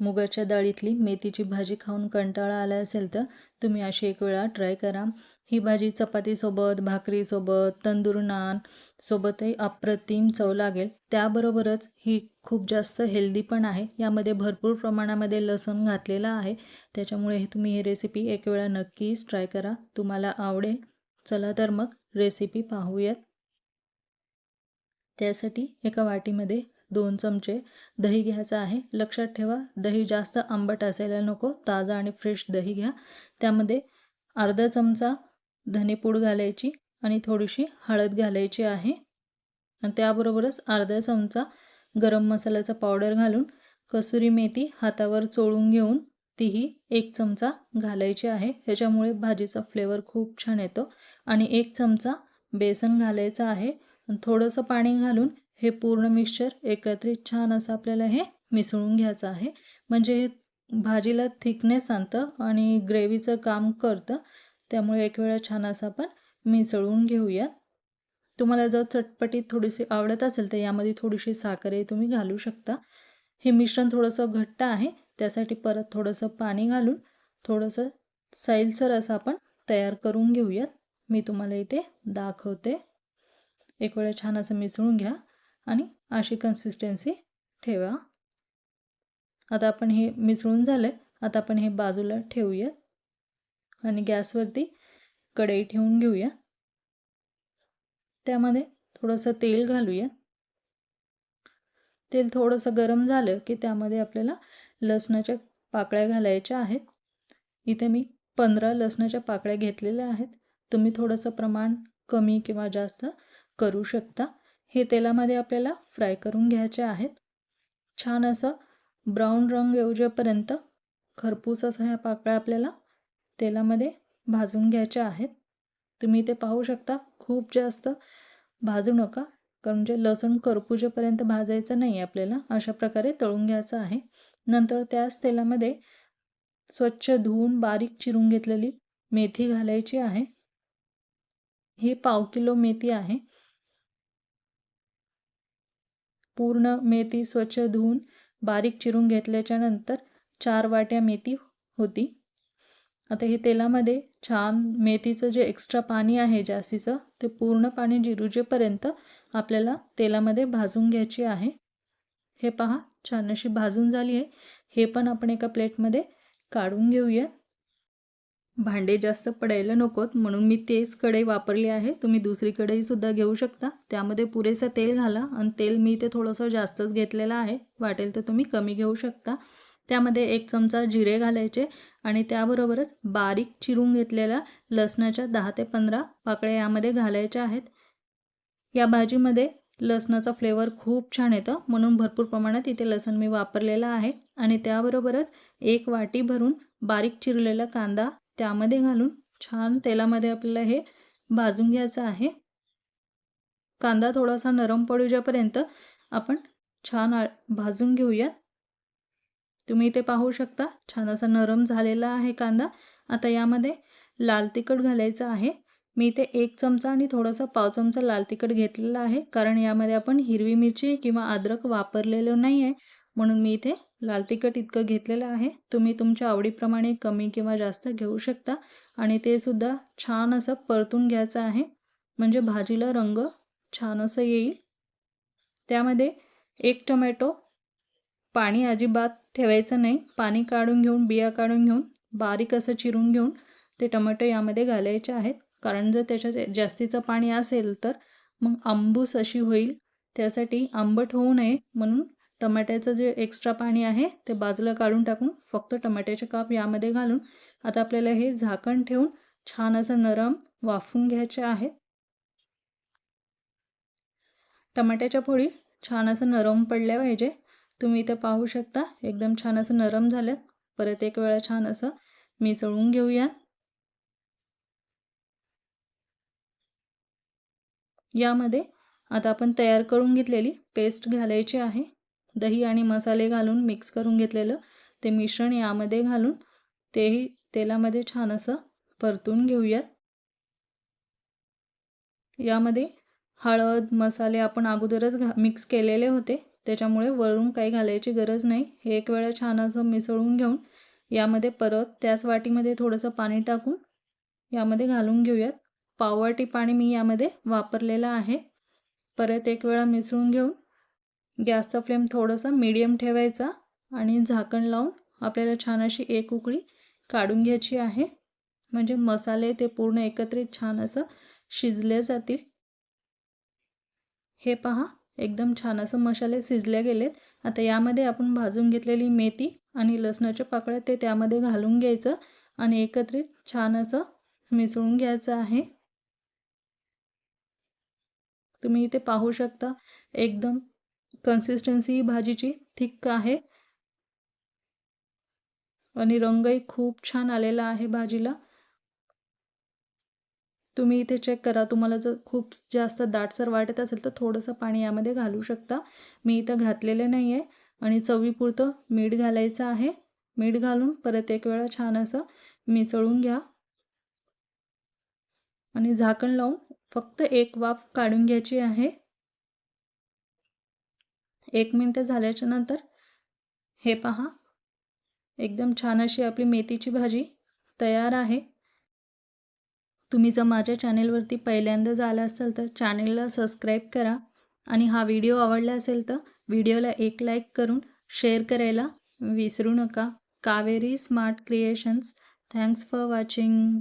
मुगाच्या डाळीतली मेथीची भाजी खाऊन कंटाळा आला असेल तर तुम्ही अशी एक वेळा ट्राय करा. ही भाजी चपातीसोबत भाकरीसोबत तंदूर नान सोबतही अप्रतिम चव लागेल. त्याबरोबरच ही खूप जास्त हेल्दी पण आहे. यामध्ये भरपूर प्रमाणामध्ये लसूण घातलेला आहे. त्याच्यामुळे तुम्ही ही रेसिपी एक वेळा नक्कीच ट्राय करा. तुम्हाला आवडेल. चला तर मग रेसिपी पाहूयात. त्यासाठी एका वाटीमध्ये दोन चमचे दही घ्यायचं आहे. लक्षात ठेवा दही जास्त आंबट असायला नको ताजा आणि फ्रेश दही घ्या. त्यामध्ये अर्धा चमचा धनेपूड घालायची आणि थोडीशी हळद घालायची आहे. आणि त्याबरोबरच अर्धा चमचा गरम मसाल्याचा पावडर घालून कसुरी मेथी हातावर चोळून घेऊन तीही एक चमचा घालायची आहे. ह्याच्यामुळे भाजीचा फ्लेवर खूप छान येतो. आणि एक चमचा बेसन घालायचं आहे. थोडंसं पाणी घालून हे पूर्ण मिक्सचर एकत्रित छान असं आपल्याला हे मिसळून घ्यायचं आहे. म्हणजे हे भाजीला थिकनेस आणतं आणि ग्रेव्हीचं काम करतं. त्यामुळे एक वेळा छान असं आपण मिसळून घेऊया तुम्हाला जर चटपटीत थोडीशी आवडत असेल तर यामध्ये थोडीशी साखरही तुम्ही घालू शकता. हे मिश्रण थोडंसं घट्ट आहे. त्यासाठी परत थोडंसं पाणी घालून थोडंसं सैलसर असं आपण तयार करून घेऊयात. मी तुम्हाला इथे दाखवते. एक वेळा छान असं मिसळून घ्या. आणि अशी कन्सिस्टन्सी ठेवा. आता आपण हे मिसळून झालं आता आपण हे बाजूला ठेवूया. आणि गॅसवरती कढई ठेवून घेऊया. त्यामध्ये थोडंसं तेल घालूया. तेल थोडंसं गरम झालं की त्यामध्ये आपल्याला लसणाच्या पाकळ्या घालायच्या आहेत. इथे मी पंधरा लसणाच्या पाकळ्या घेतलेल्या आहेत. तुम्ही थोडंसं प्रमाण कमी किंवा जास्त करू शकता. हे तेलामध्ये आपल्याला फ्राय करून घ्यायचे आहेत. छान असं ब्राऊन रंग येऊजेपर्यंत खरपूस असं ह्या पाकळ्या आपल्याला तेलामध्ये भाजून घ्यायच्या आहेत. तुम्ही ते पाहू शकता खूप जास्त भाजू नका कारण जे लसूण करपूजेपर्यंत भाजायचं नाही आपल्याला अशा प्रकारे तळून घ्यायचं आहे. नंतर त्याच तेलामध्ये स्वच्छ धुवून बारीक चिरून घेतलेली मेथी घालायची आहे. ही पाव किलो मेथी आहे. पूर्ण मेथी स्वच्छ धुवून बारीक चिरून घेतल्याच्या नंतर चार वाट्या मेथी होती. आता हे तेलामध्ये छान मेथीचं जे एक्स्ट्रा पाणी आहे जास्तीचं ते पूर्ण पाणी जिरुजेपर्यंत आपल्याला तेलामध्ये भाजून घ्यायची आहे. हे पहा छान अशी भाजून झाली आहे. हे पण आपण एका प्लेटमध्ये काढून घेऊया भांडे जास्त पडायला नकोत म्हणून मी तेच कढई वापरली आहे. तुम्ही दुसरी कढईसुद्धा घेऊ शकता. त्यामध्ये पुरेसं तेल घाला आणि तेल मी ते थोडंसं जास्तच घेतलेलं आहे. वाटेल तर तुम्ही कमी घेऊ शकता. त्यामध्ये एक चमचा जिरे घालायचे आणि त्याबरोबरच बारीक चिरून घेतलेल्या लसणाच्या दहा ते पंधरा पाकळ्या यामध्ये घालायच्या आहेत. या भाजीमध्ये लसणाचा फ्लेवर खूप छान येतं म्हणून भरपूर प्रमाणात इथे लसण मी वापरलेलं आहे. आणि त्याबरोबरच एक वाटी भरून बारीक चिरलेला कांदा त्यामध्ये घालून छान तेलामध्ये आपल्याला हे भाजून घ्यायचं आहे. कांदा थोडासा नरम पडूच्यापर्यंत आपण छान भाजून घेऊयात तुम्ही इथे पाहू शकता छान असा नरम झालेला आहे कांदा. आता यामध्ये लाल तिखट घालायचं आहे. मी इथे एक चमचा आणि थोडासा पाव चमचा लाल तिखट घेतलेला आहे कारण यामध्ये आपण हिरवी मिरची किंवा अद्रक वापरलेलं नाही आहे म्हणून मी इथे लाल तिखट इतकं घेतलेलं आहे. तुम्ही तुमच्या आवडीप्रमाणे कमी किंवा जास्त घेऊ शकता. आणि ते सुद्धा छान असं परतून घ्यायचं आहे. म्हणजे भाजीला रंग छान असं येईल. त्यामध्ये एक टोमॅटो पाणी अजिबात ठेवायचं नाही. पाणी काढून घेऊन बिया काढून घेऊन बारीक असं चिरून घेऊन ते टोमॅटो यामध्ये घालायचे आहेत. कारण जर त्याच्यात जास्तीचं पाणी असेल तर मग आंबूस अशी होईल. त्यासाठी आंबट होऊ नये म्हणून टमाट्याचं जे एक्स्ट्रा पाणी आहे ते बाजूला काढून टाकून फक्त टमाट्याचे काप यामध्ये घालून आता आपल्याला हे झाकण ठेवून छान असं नरम वाफून घ्यायचे आहे. टमाट्याच्या पोळी छान असं नरम पडल्या पाहिजे. तुम्ही इथं पाहू शकता एकदम छान असं नरम झाल्यात. परत एक वेळा छान असं मिसळून घेऊया. यामध्ये आता आपण तयार करून घेतलेली पेस्ट घालायची आहे. दही आणि मसाले घालून मिक्स करून घेतलेलं. ते मिश्रण यामध्ये घालून तेही तेलामध्ये छान असं परतून घेऊयात. यामध्ये हळद मसाले आपण अगोदरच घा मिक्स केलेले होते. त्याच्यामुळे वरून काही घालायची गरज नाही. हे एक वेळा छान असं मिसळून घेऊन यामध्ये परत त्याच वाटीमध्ये थोडंसं पाणी टाकून यामध्ये घालून घेऊयात. पाववाटी पाणी मी यामध्ये वापरलेलं आहे. परत एक वेळा मिसळून घेऊन गॅसचा फ्लेम थोडासा मीडियम ठेवायचा आणि झाकण लावून आपल्याला छान अशी एक उकळी काढून घ्यायची आहे. म्हणजे मसाले ते पूर्ण एकत्रित छान असं शिजले जातील. हे पहा एकदम छान असं मसाले शिजले गेलेत. आता यामध्ये आपण भाजून घेतलेली मेथी आणि लसणाच्या पाकळ्या ते त्यामध्ये घालून घ्यायचं आणि एकत्रित छान असं मिसळून घ्यायचं आहे. तुम्ही इथे पाहू शकता एकदम कन्सिस्टन्सी भाजीची थिक्क आहे. आणि रंगही खूप छान आलेला आहे भाजीला. तुम्ही इथे चेक करा. तुम्हाला जर खूप जास्त दाटसर वाटत असेल तर थोडंसं पाणी यामध्ये घालू शकता. मी इथं घातलेले नाही आहे आणि चवीपुरतं मीठ घालायचं आहे. मीठ घालून परत एक वेळा छान असं मिसळून घ्या. आणि झाकण लावून फक्त एक वाफ काढून घ्यायची आहे. एक मिनटं झाल्याच्यानंतर हे पहा. एकदम छान अशी आपली मेथीची भाजी तयार आहे. तुम्ही जर माझ्या चॅनेलवरती पहिल्यांदा झाला असाल तर चॅनेलला सबस्क्राईब करा आणि हा व्हिडिओ आवडला असेल तर व्हिडिओला एक लाईक करून शेअर करायला विसरू नका. Kaveri Smart Creations. Thanks for watching.